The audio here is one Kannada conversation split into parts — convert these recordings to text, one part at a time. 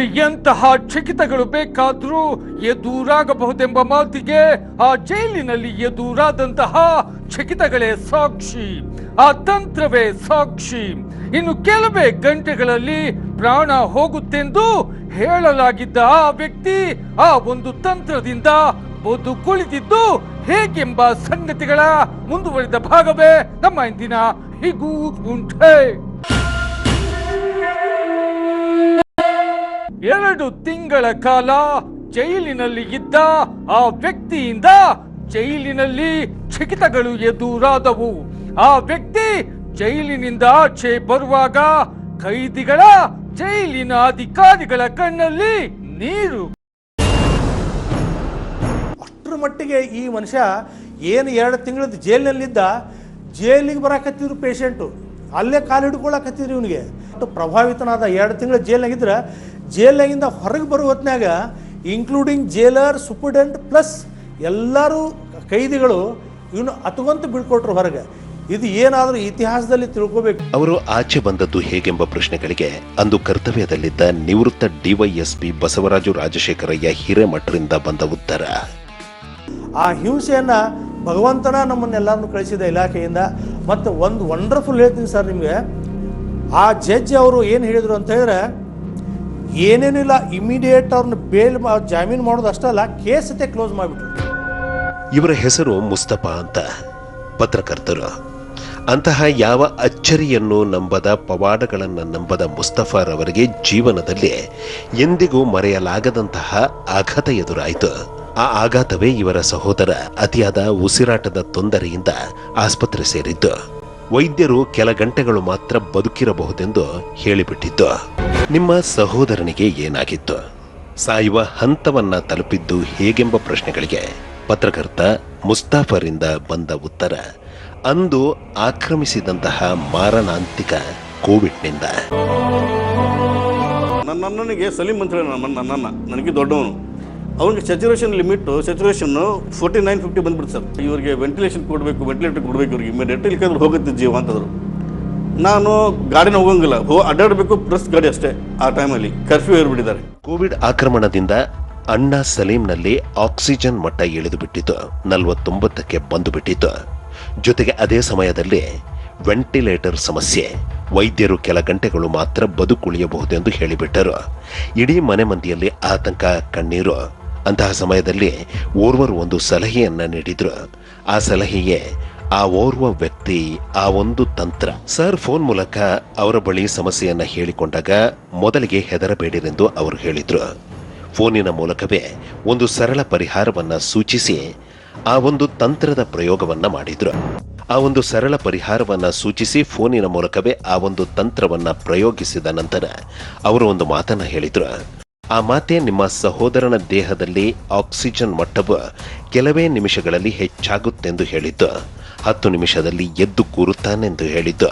ಇಲ್ಲಿ ಎಂತಹ ಚಕಿತಗಳು ಬೇಕಾದ್ರೂ ಎದುರಾಗಬಹುದೆಂಬ ಮಾತಿಗೆ ಆ ಜೈಲಿನಲ್ಲಿ ಎದುರಾದಂತಹ ಚಕಿತಗಳೇ ಸಾಕ್ಷಿ. ಆ ತಂತ್ರವೇ ಸಾಕ್ಷಿ. ಇನ್ನು ಕೆಲವೇ ಗಂಟೆಗಳಲ್ಲಿ ಪ್ರಾಣ ಹೋಗುತ್ತೆಂದು ಹೇಳಲಾಗಿದ್ದ ಆ ವ್ಯಕ್ತಿ ಆ ಒಂದು ತಂತ್ರದಿಂದ ಬದುಕುಳಿದಿದ್ದು ಹೇಗೆಂಬ ಸಂಗತಿಗಳ ಮುಂದುವರಿದ ಭಾಗವೇ ನಮ್ಮ ಇಂದಿನ ಹಿಗೂ ಉಂಟೆ. ಎರಡು ತಿಂಗಳ ಕಾಲ ಜೈಲಿನಲ್ಲಿ ಇದ್ದ ಆ ವ್ಯಕ್ತಿಯಿಂದ ಜೈಲಿನಲ್ಲಿ ಚಿಕಿತಗಳು ಎದುರಾದವು. ಆ ವ್ಯಕ್ತಿ ಜೈಲಿನಿಂದ ಆಚೆ ಬರುವಾಗ ಕೈದಿಗಳ ಜೈಲಿನ ಅಧಿಕಾರಿಗಳ ಕಣ್ಣಲ್ಲಿ ನೀರು. ಅಷ್ಟರ ಮಟ್ಟಿಗೆ ಈ ಮನುಷ್ಯ ಏನು ಎರಡು ತಿಂಗಳದ ಜೈಲಿನಲ್ಲಿದ್ದ, ಜೈಲಿಗೆ ಬರಾಕತ್ತಿದ್ರು ಪೇಷಂಟು ಅಲ್ಲೇ ಕಾಲು ಹಿಡ್ಕೊಳಕತ್ತಿದ್ರು ಇವನಿಗೆ ಪ್ರಭಾವಿತನಾದ ಎರಡು ತಿಂಗಳ ಜೈಲ್ನಾಗಿದ್ರೆ ಜೈಲ್ನಾಗಿಂದ ಹೊರಗೆ ಬರೋ ಹೊತ್ನ್ಯಾಗ ಇನ್ಕ್ಲೂಡಿಂಗ್ ಜೇಲರ್ ಸುಪ್ರಿಡೆಂಟ್ ಪ್ಲಸ್ ಎಲ್ಲರೂ ಕೈದಿಗಳು ಇವನು ಅತ್ಕೊಂತ ಬೀಳ್ಕೊಟ್ರು ಹೊರಗೆ. ಇದು ಏನಾದರೂ ಇತಿಹಾಸದಲ್ಲಿ ತಿಳ್ಕೋಬೇಕು. ಅವರು ಆಚೆ ಬಂದದ್ದು ಹೇಗೆಂಬ ಪ್ರಶ್ನೆಗಳಿಗೆ ಅಂದು ಕರ್ತವ್ಯದಲ್ಲಿದ್ದ ನಿವೃತ್ತ ಡಿವೈಎಸ್ಪಿ ಬಸವರಾಜು ರಾಜಶೇಖರಯ್ಯ ಹಿರೇಮಠರಿಂದ ಬಂದ ಉತ್ತರ. ಆ ಹಿಂಸೆಯನ್ನ ಭಗವಂತನ ನಮ್ಮನ್ನೆಲ್ಲರನ್ನು ಕಳಿಸಿದ ಇಲಾಖೆಯಿಂದ ಮತ್ತು ಒಂದು ವಂಡರ್ಫುಲ್ ಹೇಳ್ತೀನಿ ಸರ್ ನಿಮಗೆ. ಆ ಜಡ್ಜ್ ಅವರು ಏನು ಹೇಳಿದರು ಅಂತ ಹೇಳಿದ್ರೆ ಏನೇನಿಲ್ಲ ಇಮಿಡಿಯೇಟ್ ಅವ್ರನ್ನ ಬೇಲ್ ಜಾಮೀನು ಮಾಡೋದು ಅಷ್ಟಲ್ಲ ಕೇಸ್ ಅತ್ತೆ ಕ್ಲೋಸ್ ಮಾಡಿಬಿಟ್ರು. ಇವರ ಹೆಸರು ಮುಸ್ತಫಾ ಅಂತ, ಪತ್ರಕರ್ತರು. ಅಂತಹ ಯಾವ ಅಚ್ಚರಿಯನ್ನು ನಂಬದ ಪವಾಡಗಳನ್ನು ನಂಬದ ಮುಸ್ತಫಾರವರಿಗೆ ಜೀವನದಲ್ಲಿ ಎಂದಿಗೂ ಮರೆಯಲಾಗದಂತಹ ಆಘಾತ ಎದುರಾಯಿತು. ಆ ಆಘಾತವೇ ಇವರ ಸಹೋದರ ಅತಿಯಾದ ಉಸಿರಾಟದ ತೊಂದರೆಯಿಂದ ಆಸ್ಪತ್ರೆ ಸೇರಿದ್ದು. ವೈದ್ಯರು ಕೆಲ ಗಂಟೆಗಳು ಮಾತ್ರ ಬದುಕಿರಬಹುದೆಂದು ಹೇಳಿಬಿಟ್ಟಿದ್ದು. ನಿಮ್ಮ ಸಹೋದರನಿಗೆ ಏನಾಗಿತ್ತು? ಸಾಯುವ ಹಂತವನ್ನ ತಲುಪಿದ್ದು ಹೇಗೆಂಬ ಪ್ರಶ್ನೆಗಳಿಗೆ ಪತ್ರಕರ್ತ ಮುಸ್ತಾಫರಿಂದ ಬಂದ ಉತ್ತರ, ಅಂದು ಆಕ್ರಮಿಸಿದಂತಹ ಮಾರಣಾಂತಿಕ ಕೋವಿಡ್ನಿಂದ. ನನ್ನ ಅಣ್ಣನಿಗೆ ಸಲೀಂ ಅಂತ ಹೇಳಿ ನನ್ನ ನನಗೆ ದೊಡ್ಡವನು. ಅವನಿಗೆ saturation limit saturation forty nine fifty ಬಂದ್ಬಿಡ್ತು ಸರ್. ಇವರಿಗೆ ವೆಂಟಿಲೇಷನ್ ಕೊಡಬೇಕು ವೆಂಟಿಲೇಟರ್ ಕೊಡಬೇಕು ಇವ್ರಿಗೆ. ಇಮಿಡಿಯೇಟ್ ಇಲ್ಲಿಕಂದ್ರೆ ಹೋಗುತ್ತೆ ಜೀವ ಅಂತಂದ್ರು. ನಾನು ಗಾಡಿನ ಹೋಗಂಗಿಲ್ಲ. ಹೋ, ಅಡ್ಡಾಡಬೇಕು ಪ್ರೆಸ್ ಗಾಡಿ ಅಷ್ಟೇ ಆ ಟೈಮಲ್ಲಿ ಕರ್ಫ್ಯೂ ಏರ್ಬಿಟ್ಟಿದ್ದಾರೆ. ಕೋವಿಡ್ ಆಕ್ರಮಣದಿಂದ ಅಣ್ಣ ಸಲೀಂನಲ್ಲಿ ಆಕ್ಸಿಜನ್ ಮಟ್ಟ ಇಳಿದು ಬಿಟ್ಟಿತ್ತು ನಲವತ್ತೊಂಬತ್ತಕ್ಕೆ ಬಂದು ಬಿಟ್ಟಿತು ಜೊತೆಗೆ ಅದೇ ಸಮಯದಲ್ಲಿ ವೆಂಟಿಲೇಟರ್ ಸಮಸ್ಯೆ. ವೈದ್ಯರು ಕೆಲ ಗಂಟೆಗಳು ಮಾತ್ರ ಬದುಕುಳಿಯಬಹುದೆಂದು ಹೇಳಿಬಿಟ್ಟರು. ಇಡೀ ಮನೆ ಮಂದಿಯಲ್ಲಿ ಆತಂಕ, ಕಣ್ಣೀರು. ಅಂತಹ ಸಮಯದಲ್ಲಿ ಓರ್ವರು ಒಂದು ಸಲಹೆಯನ್ನ ನೀಡಿದ್ರು. ಆ ಸಲಹೆಯೇ, ಆ ಓರ್ವ ವ್ಯಕ್ತಿ, ಆ ಒಂದು ತಂತ್ರ. ಸರ್, ಫೋನ್ ಮೂಲಕ ಅವರ ಬಳಿ ಸಮಸ್ಯೆಯನ್ನ ಹೇಳಿಕೊಂಡಾಗ ಮೊದಲಿಗೆ ಹೆದರಬೇಡಿರೆಂದು ಅವರು ಹೇಳಿದ್ರು. ಫೋನಿನ ಮೂಲಕವೇ ಒಂದು ಸರಳ ಪರಿಹಾರವನ್ನ ಸೂಚಿಸಿ ಆ ಒಂದು ತಂತ್ರದ ಪ್ರಯೋಗವನ್ನ ಮಾಡಿದ್ರು. ಆ ಒಂದು ಸರಳ ಪರಿಹಾರವನ್ನ ಸೂಚಿಸಿ ಫೋನಿನ ಮೂಲಕವೇ ಆ ಒಂದು ತಂತ್ರವನ್ನ ಪ್ರಯೋಗಿಸಿದ ನಂತರ ಅವರು ಒಂದು ಮಾತನ್ನ ಹೇಳಿದ್ರು. ಆ ಮಾತೆ ನಿಮ್ಮ ಸಹೋದರನ ದೇಹದಲ್ಲಿ ಆಕ್ಸಿಜನ್ ಮಟ್ಟವು ಕೆಲವೇ ನಿಮಿಷಗಳಲ್ಲಿ ಹೆಚ್ಚಾಗುತ್ತೆಂದು ಹೇಳಿದ್ದ, ಹತ್ತು ನಿಮಿಷದಲ್ಲಿ ಎದ್ದು ಕೂರುತ್ತಾನೆಂದು ಹೇಳಿದ್ದ.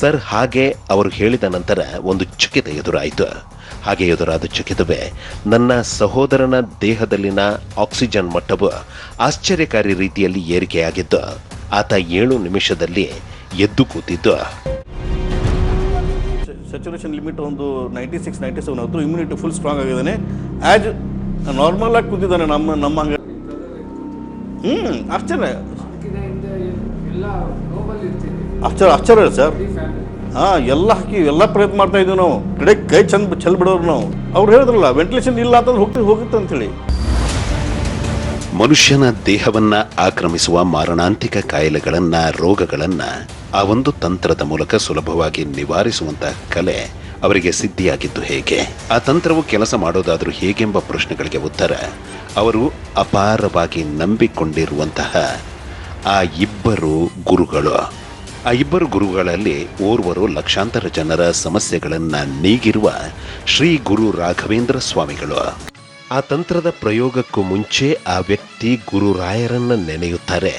ಸರ್, ಹಾಗೆ ಅವರು ಹೇಳಿದ ನಂತರ ಒಂದು ಚಕಿತ ಎದುರಾಯಿತು. ಹಾಗೆ ಎದುರಾದ ಚಕಿತವೇ ನನ್ನ ಸಹೋದರನ ದೇಹದಲ್ಲಿನ ಆಕ್ಸಿಜನ್ ಮಟ್ಟವು ಆಶ್ಚರ್ಯಕಾರಿ ರೀತಿಯಲ್ಲಿ ಏರಿಕೆಯಾಗಿದ್ದು, ಆತ ಏಳು ನಿಮಿಷದಲ್ಲಿ ಎದ್ದು ಕೂತಿದ್ದು. ಸ್ಯಾಚುರೇಷನ್ ಲಿಮಿಟ್ ಒಂದು ನೈಂಟಿ ಸಿಕ್ಸ್ ನೈಂಟಿ ಸೆವೆನ್ ಆಯಿತು ಇಮ್ಯುನಿಟಿ ಫುಲ್ ಸ್ಟ್ರಾಂಗ್ ಆಗಿದ್ದಾನೆ. ಆ್ಯಸ್ ನಾರ್ಮಲ್ ಆಗಿ ಕೂತಿದ್ದಾನೆ ನಮ್ಮ ನಮ್ಮ ಹಂಗೆ ಹ್ಞೂ ಆಶ್ಚರ್ಯ. ಆಶ್ಚರ್ಯ ಆಶ್ಚರ್ಯ ಸರ್ ಹಾಂ, ಎಲ್ಲ ಹಾಕಿ, ಎಲ್ಲ ಪ್ರಯತ್ನ ಮಾಡ್ತಾ ಇದ್ದೀವಿ ನಾವು. ಕಡೆ ಕೈ ಚಂದ ಚೆಲ್ ಬಿಡೋರು ನಾವು. ಅವ್ರು ಹೇಳಿದ್ರಲ್ಲ ವೆಂಟಿಲೇಷನ್ ಇಲ್ಲ ಅಂತಂದ್ರೆ ಹೋಗ್ತೀವಿ ಹೋಗುತ್ತೆ ಅಂತೇಳಿ. ಮನುಷ್ಯನ ದೇಹವನ್ನ ಆಕ್ರಮಿಸುವ ಮಾರಣಾಂತಿಕ ಕಾಯಿಲೆಗಳನ್ನು, ರೋಗಗಳನ್ನ ಆ ಒಂದು ತಂತ್ರದ ಮೂಲಕ ಸುಲಭವಾಗಿ ನಿವಾರಿಸುವಂತಹ ಕಲೆ ಅವರಿಗೆ ಸಿದ್ಧಿಯಾಗಿದ್ದು ಹೇಗೆ? ಆ ತಂತ್ರವು ಕೆಲಸ ಮಾಡೋದಾದರೂ ಹೇಗೆಂಬ ಪ್ರಶ್ನೆಗಳಿಗೆ ಉತ್ತರ ಅವರು ಅಪಾರವಾಗಿ ನಂಬಿಕೊಂಡಿರುವಂತಹ ಆ ಇಬ್ಬರು ಗುರುಗಳು. ಆ ಇಬ್ಬರು ಗುರುಗಳಲ್ಲಿ ಓರ್ವರು ಲಕ್ಷಾಂತರ ಜನರ ಸಮಸ್ಯೆಗಳನ್ನು ನೀಗಿರುವ ಶ್ರೀ ಗುರು ರಾಘವೇಂದ್ರ ಸ್ವಾಮಿಗಳು. ಆ ತಂತ್ರದ ಪ್ರಯೋಗಕ್ಕೂ ಮುಂಚೆ ಆ ವ್ಯಕ್ತಿ ಗುರುರಾಯರನ್ನು ನೆನೆಯುತ್ತಾರೆ,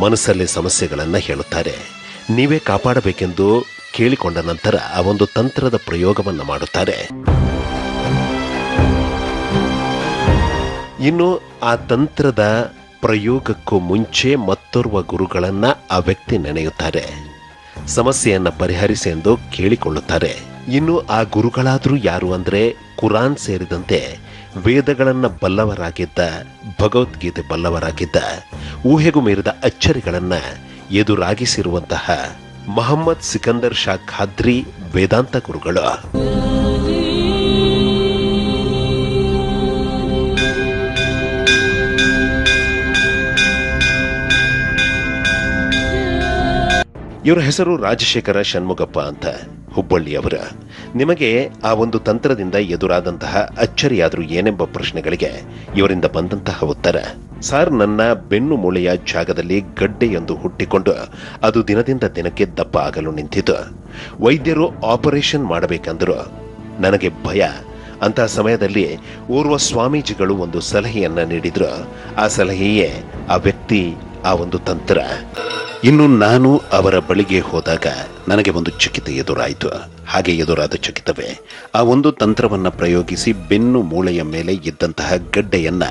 ಮನಸ್ಸಲ್ಲಿ ಸಮಸ್ಯೆಗಳನ್ನು ಹೇಳುತ್ತಾರೆ. ನೀವೇ ಕಾಪಾಡಬೇಕೆಂದು ಕೇಳಿಕೊಂಡ ನಂತರ ಆ ಒಂದು ತಂತ್ರದ ಪ್ರಯೋಗವನ್ನು ಮಾಡುತ್ತಾರೆ. ಇನ್ನು ಆ ತಂತ್ರದ ಪ್ರಯೋಗಕ್ಕೂ ಮುಂಚೆ ಮತ್ತೋರ್ವ ಗುರುಗಳನ್ನ ಆ ವ್ಯಕ್ತಿ ನೆನೆಯುತ್ತಾರೆ. ಸಮಸ್ಯೆಯನ್ನ ಪರಿಹರಿಸಿ ಎಂದು ಕೇಳಿಕೊಳ್ಳುತ್ತಾರೆ. ಇನ್ನು ಆ ಗುರುಗಳಾದರೂ ಯಾರು ಅಂದ್ರೆ ಕುರಾನ್ ಸೇರಿದಂತೆ ವೇದಗಳನ್ನ ಬಲ್ಲವರಾಗಿದ್ದ, ಭಗವದ್ಗೀತೆ ಬಲ್ಲವರಾಗಿದ್ದ, ಊಹೆಗೂ ಮೀರಿದ ಅಚ್ಚರಿಗಳನ್ನ ಎದುರಾಗಿಸಿರುವಂತಹ ಮಹಮ್ಮದ್ ಸಿಕಂದರ್ ಶಾ ಖಾದ್ರಿ ವೇದಾಂತ ಗುರುಗಳು. ಇವರ ಹೆಸರು ರಾಜಶೇಖರ ಷಣ್ಮುಗಪ್ಪ ಅಂತ. ಹುಬ್ಬಳ್ಳಿಯವರ ನಿಮಗೆ ಆ ಒಂದು ತಂತ್ರದಿಂದ ಎದುರಾದಂತಹ ಅಚ್ಚರಿಯಾದರೂ ಏನೆಂಬ ಪ್ರಶ್ನೆಗಳಿಗೆ ಇವರಿಂದ ಬಂದಂತಹ ಉತ್ತರ. ಸಾರ್ ನನ್ನ ಬೆನ್ನು ಮೂಳೆಯ ಜಾಗದಲ್ಲಿ ಗಡ್ಡೆಯೊಂದು ಹುಟ್ಟಿಕೊಂಡು ಅದು ದಿನದಿಂದ ದಿನಕ್ಕೆ ದಪ್ಪ ಆಗಲು ನಿಂತಿತು. ವೈದ್ಯರು ಆಪರೇಷನ್ ಮಾಡಬೇಕೆಂದರು. ನನಗೆ ಭಯ. ಅಂತಹ ಸಮಯದಲ್ಲಿ ಓರ್ವ ಸ್ವಾಮೀಜಿಗಳು ಒಂದು ಸಲಹೆಯನ್ನ ನೀಡಿದ್ರು. ಆ ಸಲಹೆಯೇ ಆ ವ್ಯಕ್ತಿ ಆ ಒಂದು ತಂತ್ರ ಇನ್ನು ನಾನು ಅವರ ಬಳಿಗೆ ಹೋದಾಗ ನನಗೆ ಒಂದು ಚಕಿತ ಎದುರಾಯಿತು. ಹಾಗೆ ಎದುರಾದ ಚಕಿತವೇ ಆ ಒಂದು ತಂತ್ರವನ್ನು ಪ್ರಯೋಗಿಸಿ ಬೆನ್ನು ಮೂಳೆಯ ಮೇಲೆ ಇದ್ದಂತಹ ಗಡ್ಡೆಯನ್ನ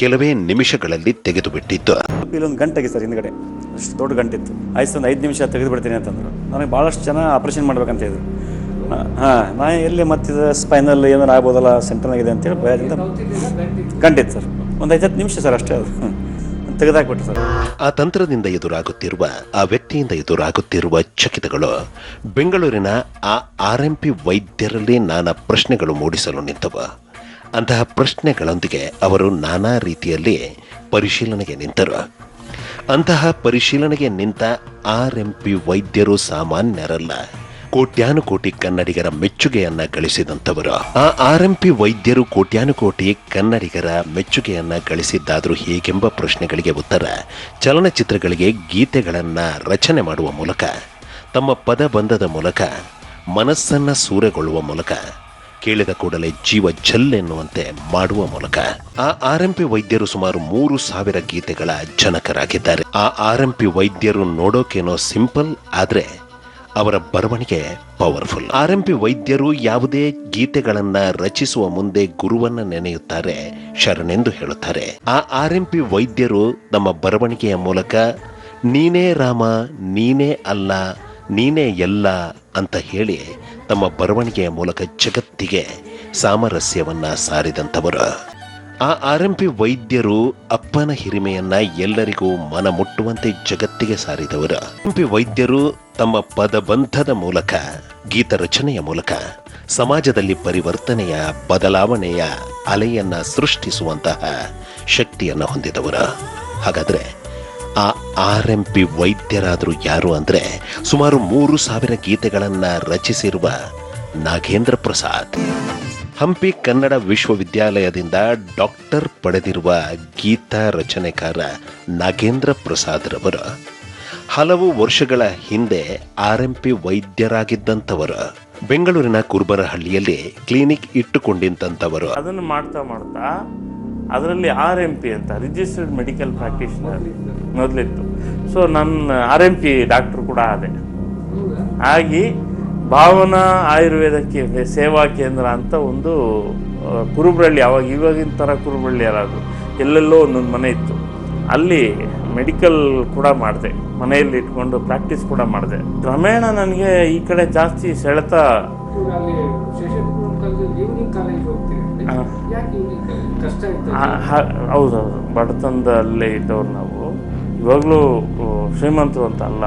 ಕೆಲವೇ ನಿಮಿಷಗಳಲ್ಲಿ ತೆಗೆದು ಬಿಟ್ಟಿತ್ತು ಇಲ್ಲೊಂದು ಗಂಟೆಗೆ ಸರ್ ಹಿಂದ್ಗಡೆ. ಅಷ್ಟು ದೊಡ್ಡ ಗಂಟೆ ಇತ್ತು ಆಯ್ತು ಒಂದು ಐದು ನಿಮಿಷ ತೆಗೆದು ಬಿಡ್ತೀನಿ ಅಂತಂದ್ರು. ನನಗೆ ಭಾಳಷ್ಟು ಜನ ಆಪ್ರೇಷನ್ ಮಾಡ್ಬೇಕಂತ ಹೇಳಿದ್ರು ಹಾಂ ನಾ ಎಲ್ಲಿ ಮತ್ತಿದ? ಸ್ಪೈನಲ್ ಏನಾರು ಆಗ್ಬೋದಲ್ಲ ಸೆಂಟರ್ನಾಗಿದೆ ಅಂತೇಳಿ ಭಯದಿಂದ ಗಂಟೆ ಇತ್ತು ಸರ್. ಒಂದು ಐದು ಹತ್ತು ನಿಮಿಷ ಸರ್ ಅಷ್ಟೇ ಅದು. ತೆಗೆದಾಕ್ಬಿಟ್ಟು ಸರ್. ಆ ತಂತ್ರದಿಂದ ಎದುರಾಗುತ್ತಿರುವ, ಆ ವ್ಯಕ್ತಿಯಿಂದ ಎದುರಾಗುತ್ತಿರುವ ಚಕಿತಗಳು, ಬೆಂಗಳೂರಿನ ಆ ಆರ್ ಎಂ ಪಿ ವೈದ್ಯರಲ್ಲಿ ನಾನಾ ಪ್ರಶ್ನೆಗಳು ಮೂಡಿಸಲು ನಿಂತವು. ಅಂತಹ ಪ್ರಶ್ನೆಗಳೊಂದಿಗೆ ಅವರು ನಾನಾ ರೀತಿಯಲ್ಲಿ ಪರಿಶೀಲನೆಗೆ ನಿಂತರು. ಅಂತಹ ಪರಿಶೀಲನೆಗೆ ನಿಂತ ಆರ್ ಎಂ ಪಿ ವೈದ್ಯರು ಸಾಮಾನ್ಯರಲ್ಲ. ಕೋಟ್ಯಾನುಕೋಟಿ ಕನ್ನಡಿಗರ ಮೆಚ್ಚುಗೆಯನ್ನ ಗಳಿಸಿದಂಥವರು. ಆ ಆರ್ ಎಂ ವೈದ್ಯರು ಕೋಟ್ಯಾನುಕೋಟಿ ಕನ್ನಡಿಗರ ಮೆಚ್ಚುಗೆಯನ್ನ ಗಳಿಸಿದ್ದಾದರೂ ಹೇಗೆಂಬ ಪ್ರಶ್ನೆಗಳಿಗೆ ಉತ್ತರ, ಚಲನಚಿತ್ರಗಳಿಗೆ ಗೀತೆಗಳನ್ನ ರಚನೆ ಮಾಡುವ ಮೂಲಕ, ತಮ್ಮ ಪದಬಂಧದ ಮೂಲಕ, ಮನಸ್ಸನ್ನ ಸೂರೆಗೊಳ್ಳುವ ಮೂಲಕ, ಕೇಳಿದ ಕೂಡಲೇ ಜೀವ ಜಲ್ಲೆನ್ನುವಂತೆ ಮಾಡುವ ಮೂಲಕ ಆ ಆರ್ ಎಂ ವೈದ್ಯರು ಸುಮಾರು ಮೂರು ಸಾವಿರ ಗೀತೆಗಳ ಜನಕರಾಗಿದ್ದಾರೆ. ಆ ಆರ್ ಎಂ ವೈದ್ಯರು ನೋಡೋಕೇನೋ ಸಿಂಪಲ್, ಆದ್ರೆ ಅವರ ಬರವಣಿಗೆ ಪವರ್ಫುಲ್ ಆರ್ ಎಂ ಪಿ ವೈದ್ಯರು ಯಾವುದೇ ಗೀತೆಗಳನ್ನ ರಚಿಸುವ ಮುಂದೆ ಗುರುವನ್ನ ನೆನೆಯುತ್ತಾರೆ ಶರಣೆಂದು ಹೇಳುತ್ತಾರೆ. ಆ ಆರ್ ಎಂ ಪಿ ವೈದ್ಯರು ನಮ್ಮ ಬರವಣಿಗೆಯ ಮೂಲಕ ನೀನೇ ರಾಮ, ನೀನೇ ಅಲ್ಲ, ನೀನೇ ಎಲ್ಲ ಅಂತ ಹೇಳಿ ತಮ್ಮ ಬರವಣಿಗೆಯ ಮೂಲಕ ಜಗತ್ತಿಗೆ ಸಾಮರಸ್ಯವನ್ನ ಸಾರಿದಂಥವರು. ಆ ಆರ್ ಎಂ ಪಿ ವೈದ್ಯರು ಅಪ್ಪನ ಹಿರಿಮೆಯನ್ನ ಎಲ್ಲರಿಗೂ ಮನ ಮುಟ್ಟುವಂತೆ ಜಗತ್ತಿಗೆ ಸಾರಿದವರು. ಆರಂಭಿ ವೈದ್ಯರು ತಮ್ಮ ಪದಬಂಧದ ಮೂಲಕ, ಗೀತ ರಚನೆಯ ಮೂಲಕ, ಸಮಾಜದಲ್ಲಿ ಪರಿವರ್ತನೆಯ, ಬದಲಾವಣೆಯ ಅಲೆಯನ್ನ ಸೃಷ್ಟಿಸುವಂತಹ ಶಕ್ತಿಯನ್ನ ಹೊಂದಿದವರು. ಹಾಗಾದ್ರೆ ಆ ಆರ್ ಎಂ ಪಿ ವೈದ್ಯರಾದರೂ ಯಾರು ಅಂದ್ರೆ ಸುಮಾರು ಮೂರು ಸಾವಿರ ಗೀತೆಗಳನ್ನ ರಚಿಸಿರುವ ನಾಗೇಂದ್ರ ಪ್ರಸಾದ್. ಹಂಪಿ ಕನ್ನಡ ವಿಶ್ವವಿದ್ಯಾಲಯದಿಂದ ಡಾಕ್ಟರ್ ಪಡೆದಿರುವ ಗೀತಾ ರಚನೆಕಾರ ನಾಗೇಂದ್ರ ಪ್ರಸಾದ್ ರವರು. ಹಲವು ವರ್ಷಗಳ ಹಿಂದೆ ಆರ್ ಎಂ ಪಿ ವೈದ್ಯರಾಗಿದ್ದಂಥವರು. ಬೆಂಗಳೂರಿನ ಕುರ್ಬರಹಳ್ಳಿಯಲ್ಲಿ ಕ್ಲಿನಿಕ್ ಇಟ್ಟುಕೊಂಡಿದ್ದಂಥವರು. ಅದನ್ನು ಮಾಡ್ತಾ ಮಾಡ್ತಾ ಅದರಲ್ಲಿ ಆರ್ ಎಂ ಪಿ ಅಂತ ರಿಜಿಸ್ಟರ್ಡ್ ಮೆಡಿಕಲ್ ಪ್ರಾಕ್ಟೀಷನರ್ ಮೊದಲಿತ್ತು. ಸೊ ನನ್ನ ಆರ್ ಎಂ ಪಿ ಡಾಕ್ಟ್ರು ಕೂಡ ಆದೆ. ಆಗಿ ಭಾವನಾ ಆಯುರ್ವೇದಕ್ಕೆ ಸೇವಾ ಕೇಂದ್ರ ಅಂತ ಒಂದು ಕುರುಬಳ್ಳಿ ಅವಾಗ ಇವಾಗಿನ ಥರ ಕುರುಬಳ್ಳಿ ಯಾರಾದ್ರು ಎಲ್ಲೆಲ್ಲೋ ಒಂದೊಂದು ಮನೆ ಇತ್ತು. ಅಲ್ಲಿ ಮೆಡಿಕಲ್ ಕೂಡ ಮಾಡಿದೆ ಮನೆಯಲ್ಲಿ ಇಟ್ಕೊಂಡು ಪ್ರಾಕ್ಟೀಸ್ ಕೂಡ ಮಾಡಿದೆ. ಕ್ರಮೇಣ ನನಗೆ ಈ ಕಡೆ ಜಾಸ್ತಿ ಸೆಳೆತ ಹೌದೌದು. ಬಡತನದಲ್ಲೇ ಇದ್ದವ್ರು ನಾವು. ಇವಾಗಲೂ ಶ್ರೀಮಂತರು ಅಂತ ಅಲ್ಲ.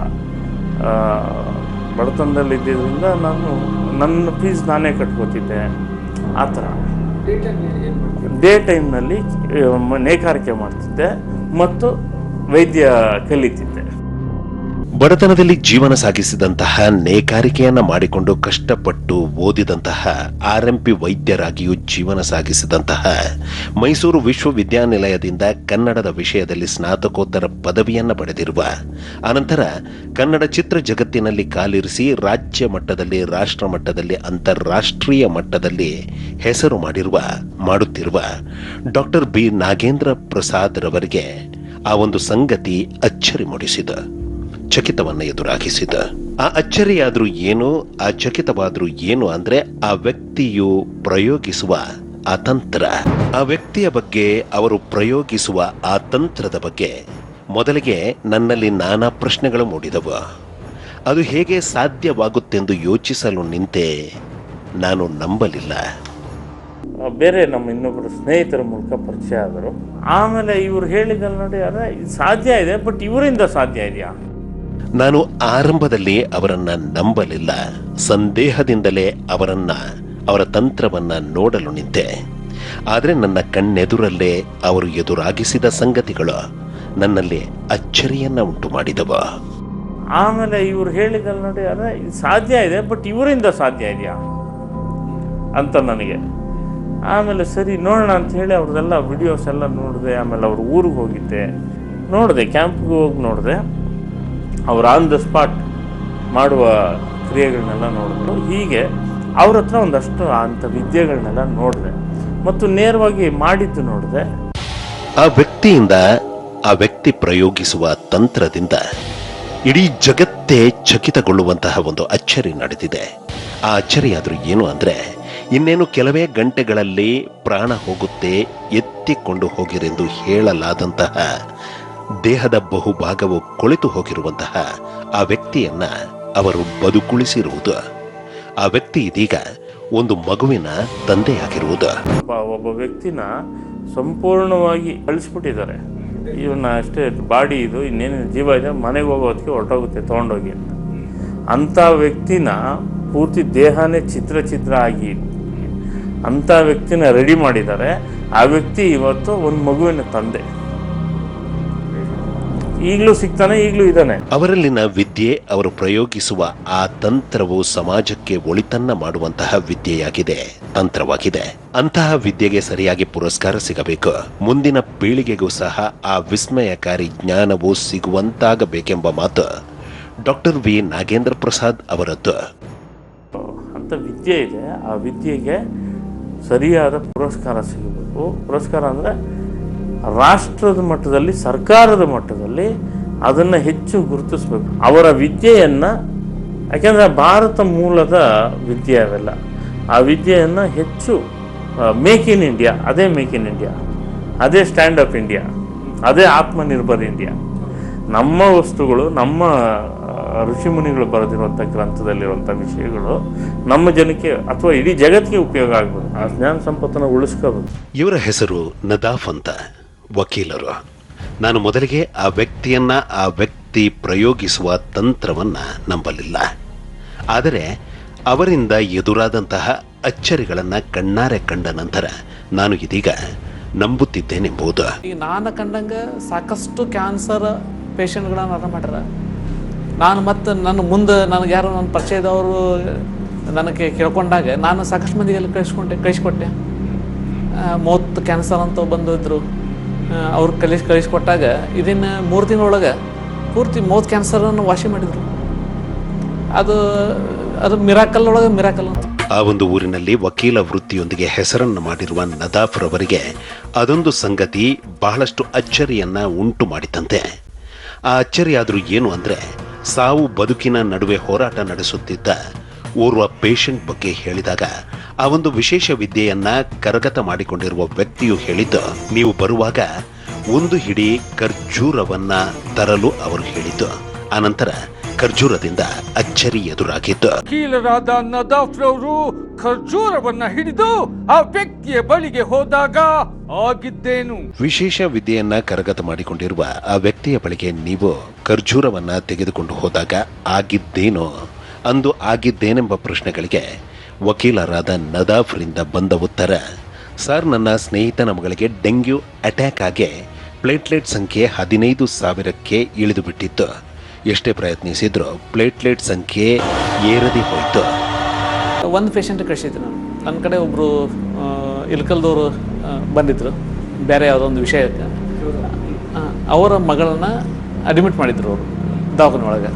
ಬಡತನದಲ್ಲಿ ಇದ್ದಿದ್ದರಿಂದ ನಾನು ನನ್ನ ಫೀಸ್ ನಾನೇ ಕಟ್ಕೋತಿದ್ದೆ. ಆ ಥರ. ಡೇ ಟೈಮ್ನಲ್ಲಿ ನೇಕಾರಿಕೆ ಮಾಡ್ತಿದ್ದೆ ಮತ್ತು ವೈದ್ಯ ಕಲಿತಿದ್ದೆ. ಬಡತನದಲ್ಲಿ ಜೀವನ ಸಾಗಿಸಿದಂತಹ ನೇಕಾರಿಕೆಯನ್ನ ಮಾಡಿಕೊಂಡು ಕಷ್ಟಪಟ್ಟು ಓದಿದಂತಹ ಆರ್ ವೈದ್ಯರಾಗಿಯೂ ಜೀವನ ಸಾಗಿಸಿದಂತಹ ಮೈಸೂರು ವಿಶ್ವವಿದ್ಯಾನಿಲಯದಿಂದ ಕನ್ನಡದ ವಿಷಯದಲ್ಲಿ ಸ್ನಾತಕೋತ್ತರ ಪದವಿಯನ್ನು ಪಡೆದಿರುವ ಅನಂತರ ಕನ್ನಡ ಚಿತ್ರ ಜಗತ್ತಿನಲ್ಲಿ ಕಾಲಿರಿಸಿ ರಾಜ್ಯ ಮಟ್ಟದಲ್ಲಿ, ರಾಷ್ಟ್ರ ಮಟ್ಟದಲ್ಲಿ, ಅಂತಾರಾಷ್ಟ್ರೀಯ ಮಟ್ಟದಲ್ಲಿ ಹೆಸರು ಮಾಡಿರುವ, ಮಾಡುತ್ತಿರುವ ಡಾಕ್ಟರ್ ಬಿ ನಾಗೇಂದ್ರ ಪ್ರಸಾದ್ ರವರಿಗೆ ಆ ಒಂದು ಸಂಗತಿ ಅಚ್ಚರಿ ಮೂಡಿಸಿದ. ಚಕಿತವನ್ನ ಎದುರಾಗಿಸಿದ. ಆ ಅಚ್ಚರಿಯಾದ್ರೂ ಏನು, ಆ ಚಕಿತವಾದ್ರೂ ಏನು ಅಂದ್ರೆ ಆ ವ್ಯಕ್ತಿಯು ಪ್ರಯೋಗಿಸುವ ಆ ತಂತ್ರ. ಆ ವ್ಯಕ್ತಿಯ ಬಗ್ಗೆ ಅವರು ಪ್ರಯೋಗಿಸುವ ಆ ತಂತ್ರದ ಬಗ್ಗೆ ಮೊದಲಿಗೆ ನನ್ನಲ್ಲಿ ನಾನಾ ಪ್ರಶ್ನೆಗಳು ಮೂಡಿದವು. ಅದು ಹೇಗೆ ಸಾಧ್ಯವಾಗುತ್ತೆಂದು ಯೋಚಿಸಲು ನಿಂತೆ ನಾನು ನಂಬಲಿಲ್ಲ. ಬೇರೆ ನಮ್ಮ ಇನ್ನೊಬ್ಬರು ಸ್ನೇಹಿತರ ಮೂಲಕ ಪರಿಚಯ ಆದರು. ಆಮೇಲೆ ಇವರು ಹೇಳಿದಲ್ಲ ನೋಡಿ, ಅದೇ ಸಾಧ್ಯ ಇದೆ, ಬಟ್ ಇವರಿಂದ ಸಾಧ್ಯ ಇದೆಯಾ? ನಾನು ಆರಂಭದಲ್ಲಿ ಅವರನ್ನ ನಂಬಲಿಲ್ಲ. ಸಂದೇಹದಿಂದಲೇ ಅವರನ್ನ, ಅವರ ತಂತ್ರವನ್ನ ನೋಡಲು ನಿಂತೆ. ಆದರೆ ನನ್ನ ಕಣ್ಣೆದುರಲ್ಲೇ ಅವರು ಎದುರಾಗಿಸಿದ ಸಂಗತಿಗಳು ನನ್ನಲ್ಲಿ ಅಚ್ಚರಿಯನ್ನ ಉಂಟು ಮಾಡಿದವು ಆಮೇಲೆ ಇವ್ರು ಹೇಳಿದಲ್ಲ ನೋಡಿ, ಅದೇ ಇದು ಸಾಧ್ಯ ಇದೆ, ಬಟ್ ಇವರಿಂದ ಸಾಧ್ಯ ಇದೆಯಾ? ಅಂತ ನನಗೆ. ಆಮೇಲೆ ಸರಿ, ನೋಡೋಣ ಅಂತ ಹೇಳಿ ಅವ್ರದ್ದೆಲ್ಲ ವಿಡಿಯೋಸ್ ಎಲ್ಲ ನೋಡಿದೆ, ಆಮೇಲೆ ಅವ್ರ ಊರಿಗೆ ಹೋಗಿದ್ದೆ. ನೋಡಿದೆ ಕ್ಯಾಂಪ್ಗೆ ಹೋಗಿ ನೋಡಿದೆ. ಅವ್ರು ಆನ್ ದ ಸ್ಪಾಟ್ ಮಾಡುವ ಕ್ರಿಯೆಗಳನ್ನೆಲ್ಲ ನೋಡಿದ್ರು. ಹೀಗೆ ಅವ್ರ ಹತ್ರ ಒಂದಷ್ಟು ಅಂಥ ವಿದ್ಯೆಗಳನ್ನೆಲ್ಲ ನೋಡಿದೆ. ಮತ್ತು ನೇರವಾಗಿ ಮಾಡಿದ್ದು ನೋಡಿದೆ. ಆ ವ್ಯಕ್ತಿಯಿಂದ ಆ ವ್ಯಕ್ತಿ ಪ್ರಯೋಗಿಸುವ ತಂತ್ರದಿಂದ ಇಡೀ ಜಗತ್ತೇ ಚಕಿತಗೊಳ್ಳುವಂತಹ ಒಂದು ಅಚ್ಚರಿ ನಡೆದಿದೆ. ಆ ಅಚ್ಚರಿಯಾದರೂ ಏನು ಅಂದರೆ, ಇನ್ನೇನು ಕೆಲವೇ ಗಂಟೆಗಳಲ್ಲಿ ಪ್ರಾಣ ಹೋಗುತ್ತೆ, ಎತ್ತಿಕೊಂಡು ಹೋಗಿರೆಂದು ಹೇಳಲಾದಂತಹ ದೇಹದ ಬಹುಭಾಗವು ಕೊಳೆತು ಹೋಗಿರುವಂತಹ ಆ ವ್ಯಕ್ತಿಯನ್ನ ಅವರು ಬದುಕುಳಿಸಿರುವುದು. ಆ ವ್ಯಕ್ತಿ ಇದೀಗ ಒಂದು ಮಗುವಿನ ತಂದೆಯಾಗಿರುವುದು. ಒಬ್ಬ ವ್ಯಕ್ತಿನ ಸಂಪೂರ್ಣವಾಗಿ ಕಳಿಸ್ಬಿಟ್ಟಿದ್ದಾರೆ ಇವನ್ನ ಅಷ್ಟೇ ಬಾಡಿ ಇದು ಇನ್ನೇನು ಜೀವ ಇದೆ, ಮನೆಗೆ ಹೋಗೋದಕ್ಕೆ ಹೊರಟೋಗುತ್ತೆ ತೊಗೊಂಡೋಗಿ. ಅಂತ ಅಂಥ ವ್ಯಕ್ತಿನ ಪೂರ್ತಿ ದೇಹನೇ ಚಿತ್ರ ಚಿತ್ರ ಆಗಿ ಅಂಥ ವ್ಯಕ್ತಿನ ರೆಡಿ ಮಾಡಿದ್ದಾರೆ. ಆ ವ್ಯಕ್ತಿ ಇವತ್ತು ಒಂದು ಮಗುವಿನ ತಂದೆ. ಈಗಲೂ ಸಿಗ್ತಾನೆ ಈಗಲೂ ಇದ್ದಾನೆ. ಅವರಲ್ಲಿನ ವಿದ್ಯೆ ಅವರು ಪ್ರಯೋಗಿಸುವ ಆ ತಂತ್ರವು ಸಮಾಜಕ್ಕೆ ಒಳಿತನ್ನ ಮಾಡುವಂತಹ ವಿದ್ಯೆಯಾಗಿದೆ ತಂತ್ರವಾಗಿದೆ. ಅಂತಹ ವಿದ್ಯೆಗೆ ಸರಿಯಾಗಿ ಪುರಸ್ಕಾರ ಸಿಗಬೇಕು. ಮುಂದಿನ ಪೀಳಿಗೆಗೂ ಸಹ ಆ ವಿಸ್ಮಯಕಾರಿ ಜ್ಞಾನವು ಸಿಗುವಂತಾಗಬೇಕೆಂಬ ಮಾತು ಡಾಕ್ಟರ್ ವಿ. ನಾಗೇಂದ್ರ ಪ್ರಸಾದ್ ಅವರದ್ದು. ಅಂತ ವಿದ್ಯೆ ಇದೆ ಆ ವಿದ್ಯೆಗೆ ಸರಿಯಾದ ಪುರಸ್ಕಾರ ಸಿಗಬೇಕು. ಪುರಸ್ಕಾರ ಅಂದರೆ ರಾಷ್ಟ್ರದ ಮಟ್ಟದಲ್ಲಿ, ಸರ್ಕಾರದ ಮಟ್ಟದಲ್ಲಿ ಅದನ್ನು ಹೆಚ್ಚು ಗುರುತಿಸ್ಬೇಕು. ಅವರ ವಿದ್ಯೆಯನ್ನು, ಯಾಕೆಂದರೆ ಭಾರತ ಮೂಲದ ವಿದ್ಯೆ ಅವೆಲ್ಲ. ಆ ವಿದ್ಯೆಯನ್ನು ಹೆಚ್ಚು ಮೇಕ್ ಇನ್ ಇಂಡಿಯಾ ಅದೇ ಮೇಕ್ ಇನ್ ಇಂಡಿಯಾ ಅದೇ ಸ್ಟ್ಯಾಂಡ್ ಅಪ್ ಇಂಡಿಯಾ ಅದೇ ಆತ್ಮನಿರ್ಭರ್ ಇಂಡಿಯಾ ನಮ್ಮ ವಸ್ತುಗಳು, ನಮ್ಮ ಋಷಿಮುನಿಗಳು ಬರೆದಿರುವಂಥ ಗ್ರಂಥದಲ್ಲಿರುವಂಥ ವಿಷಯಗಳು ನಮ್ಮ ಜನಕ್ಕೆ ಅಥವಾ ಇಡೀ ಜಗತ್ತಿಗೆ ಉಪಯೋಗ ಆಗ್ಬೋದು. ಆ ಜ್ಞಾನ ಸಂಪತ್ತನ್ನು ಉಳಿಸ್ಕೋಬೇಕು ಇವರ ಹೆಸರು ನದಾಫ್ ಅಂತ. ವಕೀಲರು, ನಾನು ಮೊದಲಿಗೆ ಆ ವ್ಯಕ್ತಿಯನ್ನ, ಆ ವ್ಯಕ್ತಿ ಪ್ರಯೋಗಿಸುವ ತಂತ್ರವನ್ನ ನಂಬಲಿಲ್ಲ. ಆದರೆ ಅವರಿಂದ ಎದುರಾದಂತಹ ಅಚ್ಚರಿಗಳನ್ನು ಕಣ್ಣಾರೆ ಕಂಡ ನಂತರ ನಾನು ಇದೀಗ ನಂಬುತ್ತಿದ್ದೇನೆಂಬುದು. ಈಗ ನಾನು ಕಂಡಂಗೆ ಸಾಕಷ್ಟು ಕ್ಯಾನ್ಸರ್ ಪೇಷಂಟ್ಗಳನ್ನ ಅರ್ಥ ಮಾಡ್ಯಾರ. ನಾನು ಮತ್ತು ನನ್ನ ಮುಂದೆ ನನಗೆ ಯಾರೋ ನನ್ನ ಪರಿಚಯದವರು ನನಗೆ ಕೇಳ್ಕೊಂಡಾಗ ನಾನು ಸಾಕಷ್ಟು ಮಂದಿಗೆಲ್ಲ ಕಳಿಸ್ಕೊಂಡೆ, ಕಳಿಸ್ಕೊಟ್ಟೆ. ಮೂವತ್ತು ಕ್ಯಾನ್ಸರ್ ಅಂತ ಬಂದಿದ್ರು. ಅವ್ರು ಕಲಿಸಿ, ಕಳಿಸ್ಕೊಟ್ಟಾಗ ಇದನ್ನು ಮೂರು ತಿಂಗಳೊಳಗೆ ಪೂರ್ತಿ ಮೌತ್ ಕ್ಯಾನ್ಸರನ್ನು ವಾಸಿ ಮಾಡಿದರು. ಅದು ಅದು ಮಿರಾಕಲ್ ಒಳಗೆ ಮಿರಾಕಲ್ ಅಂತ. ಆ ಒಂದು ಊರಿನಲ್ಲಿ ವಕೀಲ ವೃತ್ತಿಯೊಂದಿಗೆ ಹೆಸರನ್ನು ಮಾಡಿರುವ ನದಾಫ್ ರವರಿಗೆ ಅದೊಂದು ಸಂಗತಿ ಬಹಳಷ್ಟು ಅಚ್ಚರಿಯನ್ನ ಉಂಟು ಮಾಡಿತಂತೆ. ಆ ಅಚ್ಚರಿಯಾದರೂ ಏನು ಅಂದರೆ ಸಾವು ಬದುಕಿನ ನಡುವೆ ಹೋರಾಟ ನಡೆಸುತ್ತಿದ್ದ ಓರ್ವ ಪೇಷಂಟ್ ಬಗ್ಗೆ ಹೇಳಿದಾಗ ಆ ಒಂದು ವಿಶೇಷ ವಿದ್ಯೆಯನ್ನ ಕರಗತ ಮಾಡಿಕೊಂಡಿರುವ ವ್ಯಕ್ತಿಯು ಹೇಳಿದ್ದು ನೀವು ಬರುವಾಗ ಒಂದು ಹಿಡಿ ಖರ್ಜೂರವನ್ನ ತರಲು ಅವರು ಹೇಳಿದ್ದು. ಆನಂತರ ಖರ್ಜೂರದಿಂದ ಅಚ್ಚರಿ ಎದುರಾಗಿದ್ದು ವಕೀಲರಾದ ನದಾಫ್ ರವರು ಖರ್ಜೂರವನ್ನ ಹಿಡಿದು ಆ ವ್ಯಕ್ತಿಯ ಬಳಿಗೆ ಹೋದಾಗ ಆಗಿದ್ದೇನು? ವಿಶೇಷ ವಿದ್ಯೆಯನ್ನ ಕರಗತ ಮಾಡಿಕೊಂಡಿರುವ ಆ ವ್ಯಕ್ತಿಯ ಬಳಿಗೆ ನೀವು ಖರ್ಜೂರವನ್ನ ತೆಗೆದುಕೊಂಡು ಹೋದಾಗ ಆಗಿದ್ದೇನೋ? ಅಂದು ಆಗಿದ್ದೇನೆಂಬ ಪ್ರಶ್ನೆಗಳಿಗೆ ವಕೀಲರಾದ ನದಾಫ್ರಿಂದ ಬಂದ ಉತ್ತರ, ಸರ್, ನನ್ನ ಸ್ನೇಹಿತನ ಮಗಳಿಗೆ ಡೆಂಗ್ಯೂ ಅಟ್ಯಾಕ್ ಆಗಿ ಪ್ಲೇಟ್ಲೆಟ್ ಸಂಖ್ಯೆ ಹದಿನೈದು ಸಾವಿರಕ್ಕೆ ಇಳಿದು ಬಿಟ್ಟಿತ್ತು. ಎಷ್ಟೇ ಪ್ರಯತ್ನಿಸಿದ್ರು ಪ್ಲೇಟ್ಲೆಟ್ ಸಂಖ್ಯೆ ಏರದಿ ಹೋಯಿತು. ಒಂದು ಪೇಷಂಟ್ ಕಳಿಸಿದ್ದೆ ನಾನು ನನ್ನ ಕಡೆ ಒಬ್ಬರು ಇಲ್ಕಲ್ದವರು ಬಂದಿದ್ದರು ಬೇರೆ ಯಾವುದೋ ಒಂದು ವಿಷಯಕ್ಕೆ ಅವರ ಮಗಳನ್ನ ಅಡ್ಮಿಟ್ ಮಾಡಿದ್ರು ಅವರು, ದವಾಖಾನೆ ಒಳಗೆ.